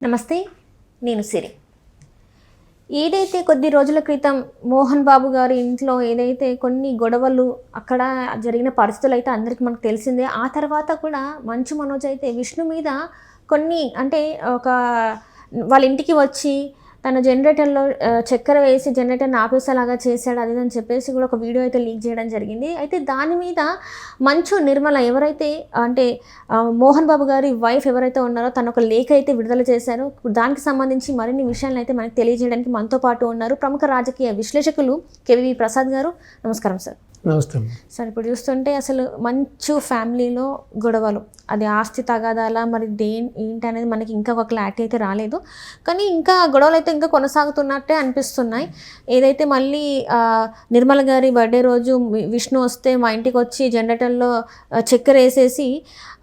నమస్తే నేను సిరి. ఏదైతే కొద్ది రోజుల క్రితం మోహన్ బాబు గారి ఇంట్లో ఏదైతే కొన్ని గొడవలు అక్కడ జరిగిన పరిస్థితులు అయితే అందరికీ మనకు తెలిసిందే ఆ తర్వాత కూడా మంచు మనోజ్ అయితే విష్ణు మీద కొన్ని అంటే ఒక వాళ్ళ ఇంటికి వచ్చి తన జనరేటర్లో చక్కెర వేసి జనరేటర్ని ఆపేసేలాగా చేశాడు అది అని చెప్పేసి కూడా ఒక వీడియో అయితే లీక్ చేయడం జరిగింది. అయితే దాని మీద మంచు నిర్మల ఎవరైతే అంటే మోహన్ బాబు గారి వైఫ్ ఎవరైతే ఉన్నారో తను ఒక లేఖ అయితే విడుదల చేశారు. దానికి సంబంధించి మరిన్ని విషయాలను అయితే మనకు తెలియజేయడానికి మనతో పాటు ఉన్నారు ప్రముఖ రాజకీయ విశ్లేషకులు కేవీ ప్రసాద్ గారు. నమస్కారం సార్. నమస్తే సార్ ఇప్పుడు చూస్తుంటే అసలు మంచు ఫ్యామిలీలో గొడవలు. అది ఆస్తి తగాదాల మరి దేని ఏంటి అనేది మనకి ఇంకా ఒక క్లారిటీ అయితే రాలేదు. కానీ ఇంకా గొడవలు అయితే ఇంకా కొనసాగుతున్నట్టే అనిపిస్తున్నాయి. ఏదైతే మళ్ళీ నిర్మల గారి బర్త్డే రోజు విష్ణు వస్తే మా ఇంటికి వచ్చి జనరేటర్లో చక్కెర వేసేసి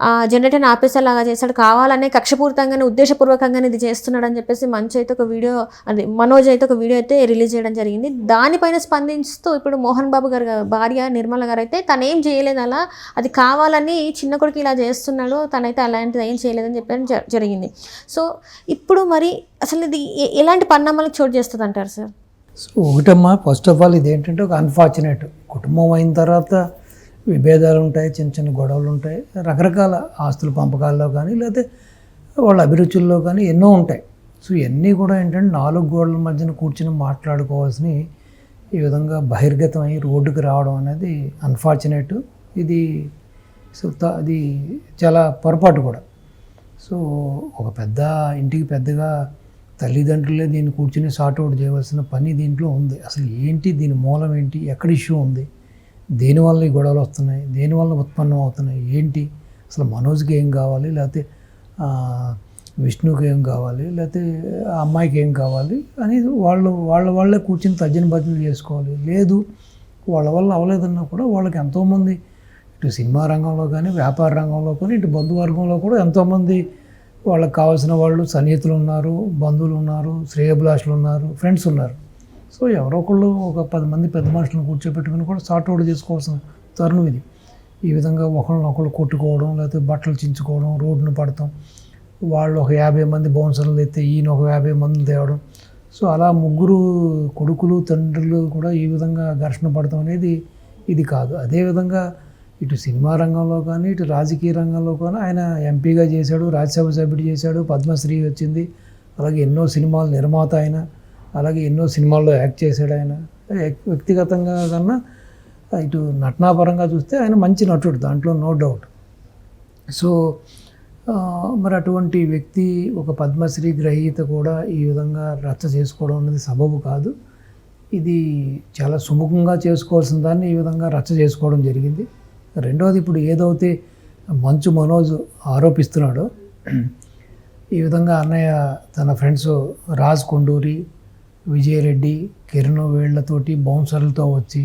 ఆ జనరేటర్ని ఆపేసేలాగా చేశాడు. కావాలనే కక్షపూరితంగానే ఉద్దేశపూర్వకంగానే ఇది చేస్తున్నాడు అని చెప్పేసి మంచు అయితే ఒక వీడియో అది మనోజ్ అయితే ఒక వీడియో అయితే రిలీజ్ చేయడం జరిగింది. దానిపైన స్పందిస్తూ ఇప్పుడు మోహన్ బాబు గారు భార్య నిర్మల గారు అయితే తనేం చేయలేదు అలా. అది కావాలని చిన్న కొడుకు ఇలా చేస్తున్నాడు తనైతే అలాంటిది ఏం చేయలేదని చెప్పడం జ- జరిగింది. సో ఇప్పుడు మరి అసలు ఇది ఎలాంటి పరిణామాలకు చోటు చేస్తుంది అంటారు సార్? సో ఒకటమ్మా ఫస్ట్ ఆఫ్ ఆల్ ఇది ఏంటంటే ఒక అన్ఫార్చునేట్ కుటుంబం అయిన తర్వాత విభేదాలు ఉంటాయి చిన్న చిన్న గొడవలు ఉంటాయి రకరకాల ఆస్తుల పంపకాల్లో కానీ లేకపోతే వాళ్ళ అభిరుచుల్లో కానీ ఎన్నో ఉంటాయి. సో ఇవన్నీ కూడా ఏంటంటే నాలుగు గోడల మధ్యన కూర్చుని మాట్లాడుకోవాల్సిన ఈ విధంగా బహిర్గతం అయ్యి రోడ్డుకి రావడం అనేది అన్ఫార్చునేట్ ఇది సో అది చాలా పొరపాటు కూడా. సో ఒక పెద్ద ఇంటికి పెద్దగా తల్లిదండ్రులే దీన్ని కూర్చుని సార్ట్అవుట్ చేయవలసిన పని దీంట్లో ఉంది. అసలు ఏంటి దీని మూలం ఏంటి ఎక్కడ ఇష్యూ ఉంది దేనివల్ల ఈ గొడవలు వస్తున్నాయి దేనివల్ల ఉత్పన్నం అవుతున్నాయి ఏంటి అసలు మనోజ్కి ఏం కావాలి లేకపోతే విష్ణుకి ఏం కావాలి లేకపోతే ఆ అమ్మాయికి ఏం కావాలి అనేది వాళ్ళు వాళ్ళ వాళ్ళే కూర్చుని తర్జన భజనలు చేసుకోవాలి. లేదు వాళ్ళ వల్ల అవ్వలేదన్నా కూడా వాళ్ళకి ఎంతోమంది ఇటు సినిమా రంగంలో కానీ వ్యాపార రంగంలో కానీ ఇటు బంధువర్గంలో కూడా ఎంతోమంది వాళ్ళకి కావాల్సిన వాళ్ళు సన్నిహితులు ఉన్నారు బంధువులు ఉన్నారు శ్రేయభిలాషులు ఉన్నారు ఫ్రెండ్స్ ఉన్నారు. సో ఎవరో ఒకళ్ళు ఒక పది మంది పెద్ద మనుషులను కూర్చోబెట్టుకుని కూడా సార్ట్ అవుట్ చేసుకోవాల్సిన తరుణం ఇది. ఈ విధంగా ఒకళ్ళని ఒకళ్ళు కొట్టుకోవడం లేకపోతే బట్టలు చించుకోవడం రోడ్డును పడటం వాళ్ళు ఒక యాభై మంది బౌన్సర్లు ఎత్తే ఈయన ఒక యాభై మంది తేవడం. సో అలా ముగ్గురు కొడుకులు తండ్రులు కూడా ఈ విధంగా ఘర్షణ పడటం అనేది ఇది కాదు. అదేవిధంగా ఇటు సినిమా రంగంలో కానీ ఇటు రాజకీయ రంగంలో కానీ ఆయన ఎంపీగా చేశాడు రాజ్యసభ సభ్యుడు చేశాడు పద్మశ్రీ వచ్చింది. అలాగే ఎన్నో సినిమాలు నిర్మాత ఆయన అలాగే ఎన్నో సినిమాల్లో యాక్ట్ చేశాడు ఆయన. వ్యక్తిగతంగా కన్నా ఇటు నటనాపరంగా చూస్తే ఆయన మంచి నటుడు దాంట్లో నో డౌట్. సో మరి అటువంటి వ్యక్తి ఒక పద్మశ్రీ గ్రహీత కూడా ఈ విధంగా రచ్చ చేసుకోవడం అనేది సబబు కాదు. ఇది చాలా సుముఖంగా చేసుకోవాల్సిన దాన్ని ఈ విధంగా రచ్చ చేసుకోవడం జరిగింది. రెండవది ఇప్పుడు ఏదైతే మంచు మనోజ్ ఆరోపిస్తున్నాడో ఈ విధంగా అన్నయ్య తన ఫ్రెండ్స్ రాజ్ కొండూరి విజయరెడ్డి కిరణ్ వేళ్ళతోటి బౌన్సర్లతో వచ్చి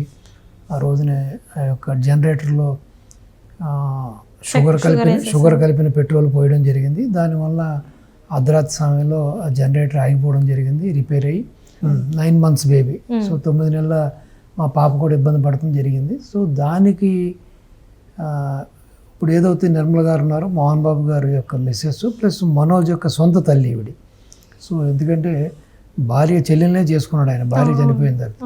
ఆ రోజునే ఆ యొక్క జనరేటర్లో షుగర్ కలిపిన షుగర్ కలిపిన పెట్రోల్ పోయడం జరిగింది. దానివల్ల అర్ధరాత్రి సమయంలో ఆ జనరేటర్ ఆగిపోవడం జరిగింది రిపేర్ అయ్యి. Nine months baby. సో తొమ్మిది నెలల మా పాప కూడా ఇబ్బంది పడటం జరిగింది. సో దానికి ఆ, ఇప్పుడు ఏదైతే నిర్మల గారు ఉన్నారో మోహన్ బాబు గారి యొక్క మిస్సెస్ ప్లస్ మనోజ్ యొక్క సొంత తల్లి ఈవిడి. సో ఎందుకంటే భార్య చెల్లెలనే చేసుకున్నాడు ఆయన. భార్య చనిపోయిన తర్వాత.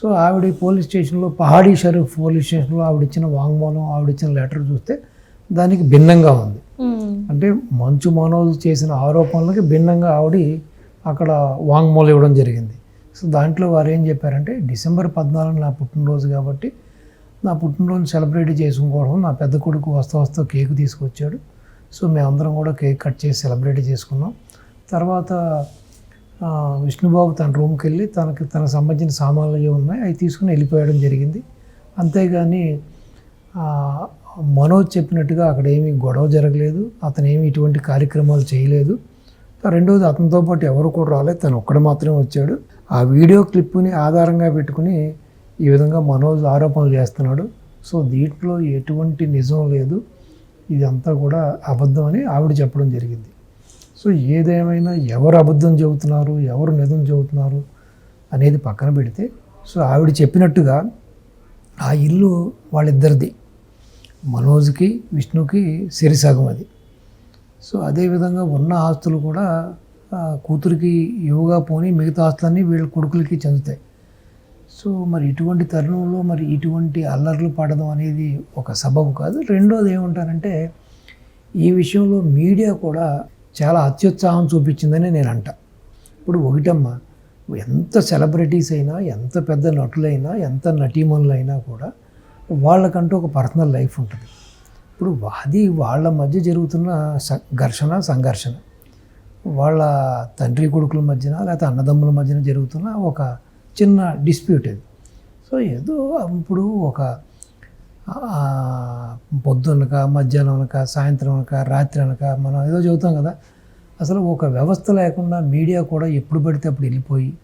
సో ఆవిడ పోలీస్ స్టేషన్లో పహాడీ షరీఫ్ పోలీస్ స్టేషన్లో ఆవిడ ఇచ్చిన వాంగ్మూలం ఆవిడ ఇచ్చిన లెటర్ చూస్తే దానికి భిన్నంగా ఉంది. అంటే మంచు మనోజ్ చేసిన ఆరోపణలకి భిన్నంగా ఆవిడ అక్కడ వాంగ్మూలం ఇవ్వడం జరిగింది. సో దాంట్లో వారు ఏం చెప్పారంటే డిసెంబర్ పద్నాలుగు నా పుట్టినరోజు కాబట్టి నా పుట్టినరోజు సెలబ్రేట్ చేసుకోవడం నా పెద్ద కొడుకు వస్తా వస్తా కేక్ తీసుకొచ్చాడు. సో మేమందరం కూడా కేక్ కట్ చేసి సెలబ్రేట్ చేసుకున్నాం. తర్వాత విష్ణుబాబు తన రూమ్కి వెళ్ళి తనకి తనకు సంబంధించిన సామాన్లు ఉన్నాయి అవి తీసుకుని వెళ్ళిపోయడం జరిగింది. అంతేగాని మనోజ్ చెప్పినట్టుగా అక్కడ ఏమీ గొడవ జరగలేదు అతను ఏమి ఇటువంటి కార్యక్రమాలు చేయలేదు. రెండవది అతనితో పాటు ఎవరు కూడా రాలేదు తను ఒక్కడు మాత్రమే వచ్చాడు. ఆ వీడియో క్లిప్ని ఆధారంగా పెట్టుకుని ఈ విధంగా మనోజ్ ఆరోపణలు చేస్తున్నాడు. సో దీంట్లో ఎటువంటి నిజం లేదు. ఇదంతా కూడా అబద్ధం అని ఆవిడ చెప్పడం జరిగింది. సో ఏదేమైనా ఎవరు అబద్ధం చెబుతున్నారు ఎవరు నిజం చెబుతున్నారు అనేది పక్కన పెడితే సో ఆవిడ చెప్పినట్టుగా ఆ ఇల్లు వాళ్ళిద్దరిది. మనోజ్కి విష్ణుకి సిరిసగం అది. సో అదేవిధంగా ఉన్న ఆస్తులు కూడా కూతురికి ఇవ్వగా పోని మిగతా ఆస్తులన్నీ వీళ్ళ కొడుకులకి చెందుతాయి. సో మరి ఇటువంటి తరుణంలో మరి ఇటువంటి అల్లర్లు పడడం అనేది ఒక సబబు కాదు. రెండోది ఏమంటారంటే ఈ విషయంలో మీడియా కూడా చాలా అత్యుత్సాహం చూపించిందని నేను అంట. ఇప్పుడు ఒకటమ్మా ఎంత సెలబ్రిటీస్ అయినా ఎంత పెద్ద నటులైనా ఎంత నటీమణులైనా కూడా వాళ్ళకంటూ ఒక పర్సనల్ లైఫ్ ఉంటుంది. ఇప్పుడు అది వాళ్ళ మధ్య జరుగుతున్న స- ఘర్షణ సంఘర్షణ. వాళ్ళ తండ్రి కొడుకుల మధ్యన లేకపోతే అన్నదమ్ముల మధ్యన జరుగుతున్న ఒక చిన్న డిస్ప్యూట్ ఇది. సో ఏదో ఇప్పుడు ఒక ఆ, పొద్దునక మధ్యాహ్నం అనక సాయంత్రం రాత్రి అనక మనం ఏదో చెబుతాం కదా. అసలు ఒక వ్యవస్థ లేకుండా మీడియా కూడా ఎప్పుడు పడితే అప్పుడు వెళ్ళిపోయి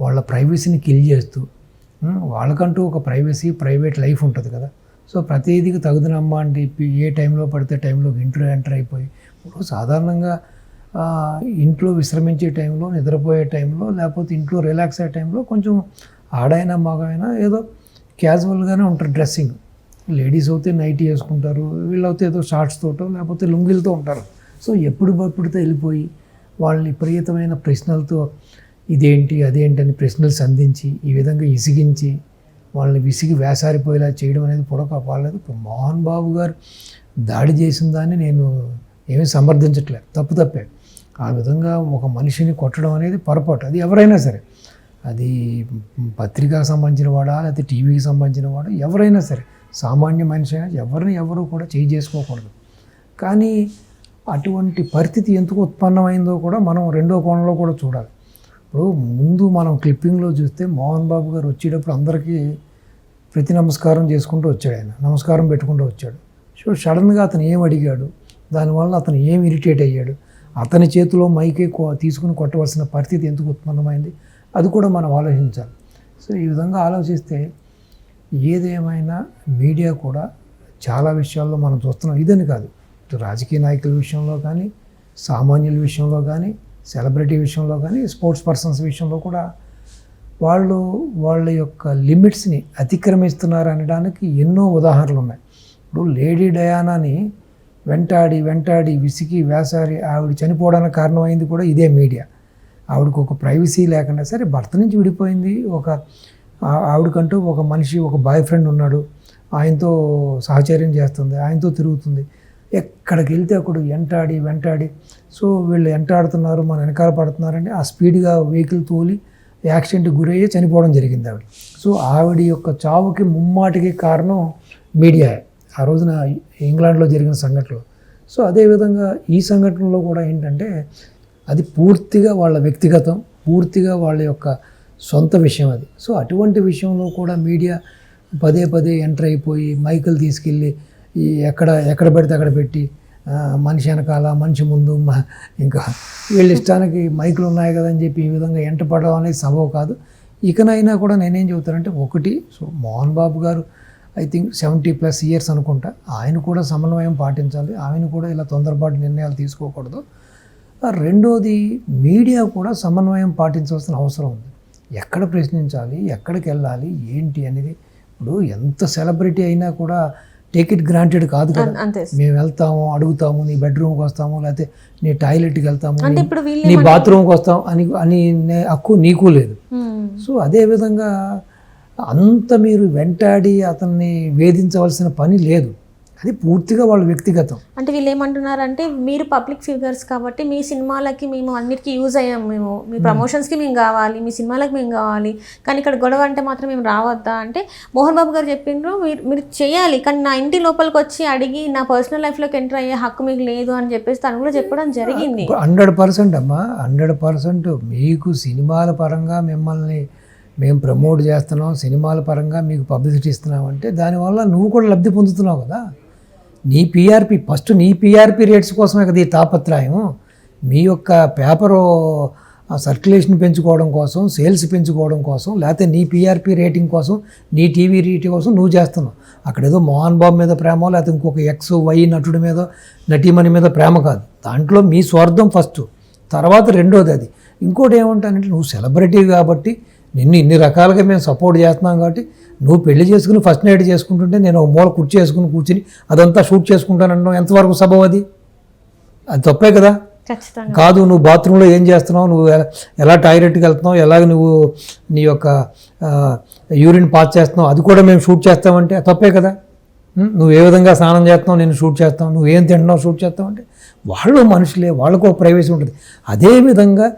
వాళ్ళ ప్రైవసీని కిల్ చేస్తూ వాళ్ళకంటూ ఒక ప్రైవసీ ప్రైవేట్ లైఫ్ ఉంటుంది కదా. సో ప్రతిదీకి తగుదనమ్మా అని చెప్పి ఏ టైంలో పడితే టైంలో ఇంట్లో ఎంటర్ అయిపోయి ఇప్పుడు సాధారణంగా ఇంట్లో విశ్రమించే టైంలో నిద్రపోయే టైంలో లేకపోతే ఇంట్లో రిలాక్స్ అయ్యే టైంలో కొంచెం ఆడైనా మగైనా ఏదో క్యాజువల్గానే ఉంటారు డ్రెస్సింగ్. లేడీస్ అయితే నైట్ వేసుకుంటారు వీళ్ళైతే ఏదో షార్ట్స్ తోటో లేకపోతే లుంగీలతో ఉంటారు. సో ఎప్పుడు పడితే వెళ్ళిపోయి వాళ్ళని విపరీతమైన ప్రశ్నలతో ఇదేంటి అదేంటి అని ప్రశ్నలు సంధించి ఈ విధంగా ఇసిగించి వాళ్ళని విసిగి వేసారిపోయేలా చేయడం అనేది పొడక వాళ్ళది ఇప్పుడు మోహన్ బాబు గారు దాడి చేసిన దాన్ని నేను ఏమీ సమర్థించట్లేదు. తప్పు తప్పే. ఆ విధంగా ఒక మనిషిని కొట్టడం అనేది పొరపాటు. అది ఎవరైనా సరే. అది పత్రికకు సంబంధించిన వాడా లేకపోతే టీవీకి సంబంధించిన వాడా ఎవరైనా సరే. సామాన్య మనిషి అయినా ఎవరిని ఎవరు కూడా చేయి చేసుకోకూడదు. కానీ అటువంటి పరిస్థితి ఎందుకు ఉత్పన్నమైందో కూడా మనం రెండో కోణంలో కూడా చూడాలి. ఇప్పుడు ముందు మనం క్లిప్పింగ్లో చూస్తే మోహన్ బాబు గారు వచ్చేటప్పుడు అందరికీ ప్రతి నమస్కారం చేసుకుంటూ వచ్చాడు ఆయన. నమస్కారం పెట్టుకుంటూ వచ్చాడు. సో సడన్గా అతను ఏం అడిగాడు? దానివల్ల అతను ఏం ఇరిటేట్ అయ్యాడు? అతని చేతిలో మైకే తీసుకుని కొట్టవలసిన పరిస్థితి ఎందుకు ఉత్పన్నమైంది? అది కూడా మనం ఆలోచించాలి. సో ఈ విధంగా ఆలోచిస్తే ఏదేమైనా మీడియా కూడా చాలా విషయాల్లో మనం చూస్తున్నాం. ఇదని కాదు. ఇటు రాజకీయ నాయకుల విషయంలో కానీ సామాన్యుల విషయంలో కానీ సెలబ్రిటీ విషయంలో కానీ స్పోర్ట్స్ పర్సన్స్ విషయంలో కూడా వాళ్ళు వాళ్ళ యొక్క లిమిట్స్ని అతిక్రమిస్తున్నారు అనడానికి ఎన్నో ఉదాహరణలు ఉన్నాయి ఇప్పుడు లేడీ డయానాని వెంటాడి వెంటాడి విసిగి వేసారి ఆవిడ చనిపోవడానికి కారణమైంది కూడా ఇదే మీడియా. ఆవిడకు ఒక ప్రైవసీ లేకుండా సరే భర్త నుంచి విడిపోయింది. ఒక ఆవిడకంటూ ఒక మనిషి ఒక బాయ్ ఫ్రెండ్ ఉన్నాడు. ఆయనతో సహచర్యం చేస్తుంది ఆయనతో తిరుగుతుంది. ఎక్కడికి వెళ్తే అక్కడ వెంటాడి వెంటాడి. సో వీళ్ళు వెంటాడుతున్నారు మన వెనకాల పడుతున్నారని ఆ స్పీడ్గా వెహికల్ తోలి యాక్సిడెంట్కి గురయ్యి చనిపోవడం జరిగింది ఆవిడ. సో ఆవిడ యొక్క చావుకి ముమ్మాటికి కారణం మీడియా. ఆ రోజున ఇంగ్లాండ్లో జరిగిన సంఘటనలు. సో అదేవిధంగా ఈ సంఘటనలో కూడా ఏంటంటే అది పూర్తిగా వాళ్ళ వ్యక్తిగతం పూర్తిగా వాళ్ళ యొక్క సొంత విషయం అది. సో అటువంటి విషయంలో కూడా మీడియా పదే పదే ఎంటర్ అయిపోయి మైకులు తీసుకెళ్ళి ఈ ఎక్కడ ఎక్కడ పెడితే అక్కడ పెట్టి మనిషి వెనకాల మనిషి ముందు ఇంకా వీళ్ళ ఇష్టానికి మైకులు ఉన్నాయి కదా అని చెప్పి ఈ విధంగా ఎంట పడడం అనేది సబబు కాదు. ఇకనైనా కూడా నేనేం చెబుతానంటే ఒకటి సో మోహన్ బాబు గారు I think seventy plus years అనుకుంటా ఆయన కూడా సమన్వయం పాటించాలి ఆయన కూడా ఇలా తొందరపాటు నిర్ణయాలు తీసుకోకూడదు. రెండోది మీడియా కూడా సమన్వయం పాటించవలసిన అవసరం ఉంది. ఎక్కడ ప్రశ్నించాలి ఎక్కడికి వెళ్ళాలి ఏంటి అనేది ఇప్పుడు ఎంత సెలబ్రిటీ అయినా కూడా టేక్ ఇట్ గ్రాంటెడ్ కాదు కదా. మేము వెళ్తాము అడుగుతాము నీ బెడ్రూమ్కి వస్తాము లేకపోతే నీ టాయిలెట్కి వెళ్తాము నీ- బాత్రూమ్కి వస్తాం అని అని హక్కు నీకు లేదు. సో అదేవిధంగా అంత మీరు వెంటాడి అతన్ని వేధించవలసిన పని లేదు. అది పూర్తిగా వాళ్ళ వ్యక్తిగతం. అంటే వీళ్ళు ఏమంటున్నారంటే మీరు పబ్లిక్ ఫిగర్స్ కాబట్టి మీ సినిమాలకి మేము అన్నిటికీ యూజ్ అయ్యాం మేము. మీ ప్రమోషన్స్కి మేము కావాలి మీ సినిమాలకి మేము కావాలి. కానీ ఇక్కడ గొడవ అంటే మాత్రం మేము రావద్దా అంటే మోహన్ బాబు గారు చెప్పిండ్రు మీరు మీరు చేయాలి. కానీ నా ఇంటి లోపలికి వచ్చి అడిగి నా పర్సనల్ లైఫ్లోకి ఎంటర్ అయ్యే హక్కు మీకు లేదు అని చెప్పేసి తను కూడా చెప్పడం జరిగింది. హండ్రెడ్ పర్సెంట్ అమ్మా హండ్రెడ్ పర్సెంట్ మీకు సినిమాల పరంగా మిమ్మల్ని మేము ప్రమోట్ చేస్తున్నాం సినిమాల పరంగా మీకు పబ్లిసిటీ ఇస్తున్నాం అంటే దానివల్ల నువ్వు కూడా లబ్ధి పొందుతున్నావు కదా. నీ పీఆర్పీ ఫస్ట్ నీ పీఆర్పీ రేట్స్ కోసమే కదా ఈ తాపత్రయం. మీ యొక్క పేపరు సర్క్యులేషన్ పెంచుకోవడం కోసం సేల్స్ పెంచుకోవడం కోసం లేకపోతే నీ పీఆర్పీ రేటింగ్ కోసం నీ టీవీ రేటింగ్ కోసం నువ్వు చేస్తున్నావు. అక్కడ ఏదో మోహన్ బాబు మీద ప్రేమ లేకపోతే ఇంకొక ఎక్స్ వై నటుడి మీద నటీమణి మీద ప్రేమ కాదు. దాంట్లో మీ స్వార్థం ఫస్ట్ తర్వాత రెండోది అది. ఇంకోటి ఏమంటానంటే నువ్వు సెలబ్రిటీ కాబట్టి నిన్ను ఇన్ని రకాలుగా మేము సపోర్ట్ చేస్తున్నాం కాబట్టి నువ్వు పెళ్ళి చేసుకుని ఫస్ట్ నైట్ చేసుకుంటుంటే నేను ఒక మూల కుర్చీ చేసుకుని కూర్చుని అదంతా షూట్ చేసుకుంటానన్నావు ఎంతవరకు సబబు అది? అది తప్పే కదా. కాదు నువ్వు బాత్రూంలో ఏం చేస్తున్నావు? నువ్వు ఎలా- టాయిలెట్కి వెళ్తున్నావు? ఎలాగ నువ్వు నీ యొక్క యూరిన్ పాస్ చేస్తున్నావు? అది కూడా మేము షూట్ చేస్తామంటే తప్పే కదా? నువ్వు ఏ విధంగా స్నానం చేస్తున్నావు? నేను షూట్ చేస్తావు నువ్వు ఏం తింటున్నావు? షూట్ చేస్తావు అంటే వాళ్ళు మనుషులే వాళ్ళకు ఒక ప్రైవసీ ఉంటుంది. అదే విధంగా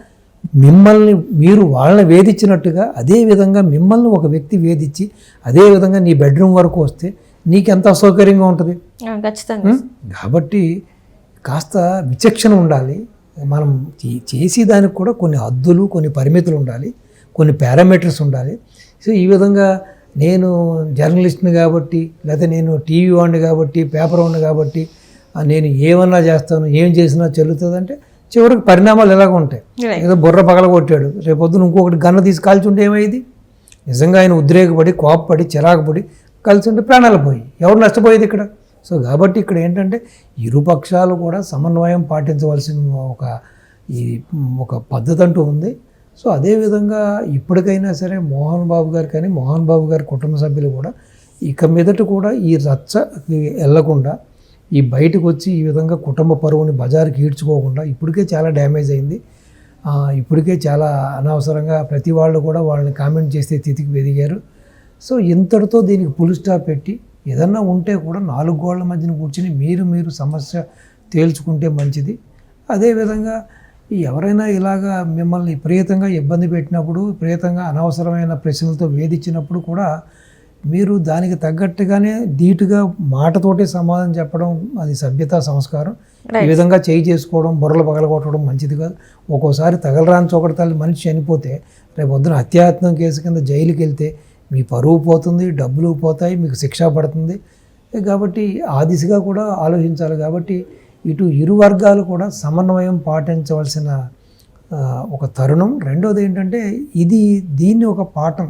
మిమ్మల్ని మీరు వాళ్ళని వేధించినట్టుగా అదే విధంగా మిమ్మల్ని ఒక వ్యక్తి వేధించి అదే విధంగా నీ బెడ్రూమ్ వరకు వస్తే నీకెంత అసౌకర్యంగా ఉంటుంది? ఖచ్చితంగా? కాబట్టి కాస్త విచక్షణ ఉండాలి. మనం చే- చేసే దానికి కూడా కొన్ని హద్దులు కొన్ని పరిమితులు ఉండాలి. కొన్ని పారామీటర్స్ ఉండాలి. సో ఈ విధంగా నేను జర్నలిస్ట్ని కాబట్టి లేకపోతే నేను టీవీ వాడిని కాబట్టి పేపర్ వాడిని కాబట్టి నేను ఏమన్నా చేస్తాను ఏం చేసినా చెల్లుతుంది అంటే చివరికి పరిణామాలు ఎలాగ ఉంటాయి. ఏదో బుర్ర పగలగొట్టాడు రేపొద్దున ఇంకొకటి గన్న తీసి కాల్చుంటే ఏమైంది? నిజంగా ఆయన ఉద్రేకపడి కోపపడి చిరాకుపడి కలిసి ఉంటే ప్రాణాలు పోయి ఎవరు నష్టపోయేది ఇక్కడ? సో కాబట్టి ఇక్కడ ఏంటంటే ఇరు పక్షాలు కూడా సమన్వయం పాటించవలసిన ఒక ఈ ఒక పద్ధతి అంటూ ఉంది. సో అదేవిధంగా ఇప్పటికైనా సరే మోహన్ బాబు గారు కానీ మోహన్ బాబు గారి కుటుంబ సభ్యులు కూడా ఇక మీదట కూడా ఈ రచ్చకి వెళ్ళకుండా ఈ బయటకు వచ్చి ఈ విధంగా కుటుంబ పరువుని బజారుకి ఈడ్చుకోకుండా ఇప్పటికే చాలా డ్యామేజ్ అయింది. ఇప్పటికే చాలా అనవసరంగా ప్రతి వాళ్ళు కూడా వాళ్ళని కామెంట్ చేసే స్థితికి ఎదిగారు సో ఇంతటితో దీనికి పులి స్టాప్ పెట్టి ఏదన్నా ఉంటే కూడా నాలుగు గోళ్ళ మధ్యన కూర్చుని మీరు మీరు సమస్య తేల్చుకుంటే మంచిది. అదేవిధంగా ఎవరైనా ఇలాగా మిమ్మల్ని విపరీతంగా ఇబ్బంది పెట్టినప్పుడు విపరీతంగా అనవసరమైన ప్రశ్నలతో వేధించినప్పుడు కూడా మీరు దానికి తగ్గట్టుగానే ధీటుగా మాటతోటే సమాధానం చెప్పడం అది సభ్యత సంస్కారం. ఈ విధంగా చేయి చేసుకోవడం బుర్రలు పగలగొట్టడం మంచిది కాదు. ఒక్కోసారి తగలరాని చోకటి తల్లి మనిషి చనిపోతే రేపు పొద్దున హత్యాయత్నం కేసు కింద జైలుకి వెళ్తే మీ పరువు పోతుంది డబ్బులు పోతాయి మీకు శిక్ష పడుతుంది. కాబట్టి ఆ దిశగా కూడా ఆలోచించాలి కాబట్టి ఇటు ఇరు వర్గాలు కూడా సమన్వయం పాటించవలసిన ఒక తరుణం. రెండోది ఏంటంటే ఇది దీన్ని ఒక పాఠం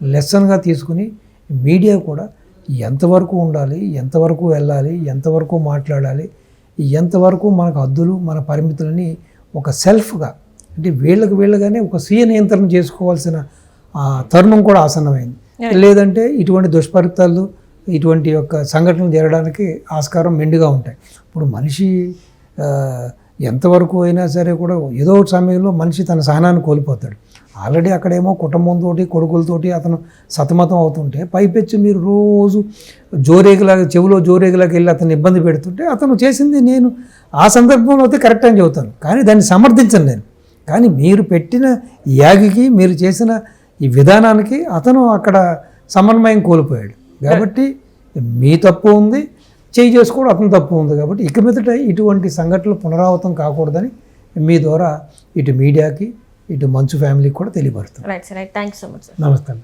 లెసన్గా తీసుకుని మీడియా కూడా ఎంతవరకు ఉండాలి ఎంతవరకు వెళ్ళాలి ఎంతవరకు మాట్లాడాలి ఎంతవరకు మనకు హద్దులు మన పరిమితులని ఒక సెల్ఫ్గా అంటే వీళ్ళకి వీళ్ళగానే ఒక స్వీయ నియంత్రణ చేసుకోవాల్సిన తరుణం కూడా ఆసన్నమైంది. లేదంటే ఇటువంటి దుష్ఫలితాలు ఇటువంటి యొక్క సంఘటనలు జరగడానికి ఆస్కారం మెండుగా ఉంటాయి. ఇప్పుడు మనిషి ఎంతవరకు అయినా సరే కూడా ఏదో ఒక సమయంలో మనిషి తన సహనాన్ని కోల్పోతాడు. ఆల్రెడీ అక్కడేమో కుటుంబంతో కొడుకులతోటి అతను సతమతం అవుతుంటే పైపెచ్చి మీరు రోజు జోరేగిలాగా చెవిలో జోరేగిలాగా వెళ్ళి అతను ఇబ్బంది పెడుతుంటే అతను చేసింది నేను ఆ సందర్భంలో అయితే కరెక్ట్ అని చెబుతాను. కానీ దాన్ని సమర్థించను నేను. కానీ మీరు పెట్టిన యాగికి మీరు చేసిన ఈ విధానానికి అతను అక్కడ సమన్వయం కోల్పోయాడు. కాబట్టి మీ తప్పు ఉంది చేయి చేసుకోవడం అతని తప్పు ఉంది కాబట్టి ఇక మీదట ఇటువంటి సంఘటనలు పునరావృతం కాకూడదని మీ ద్వారా ఇటు మీడియాకి ఇటు మంచు ఫ్యామిలీకి కూడా తెలియపడుతుంది right sir right thank you so much sir నమస్తే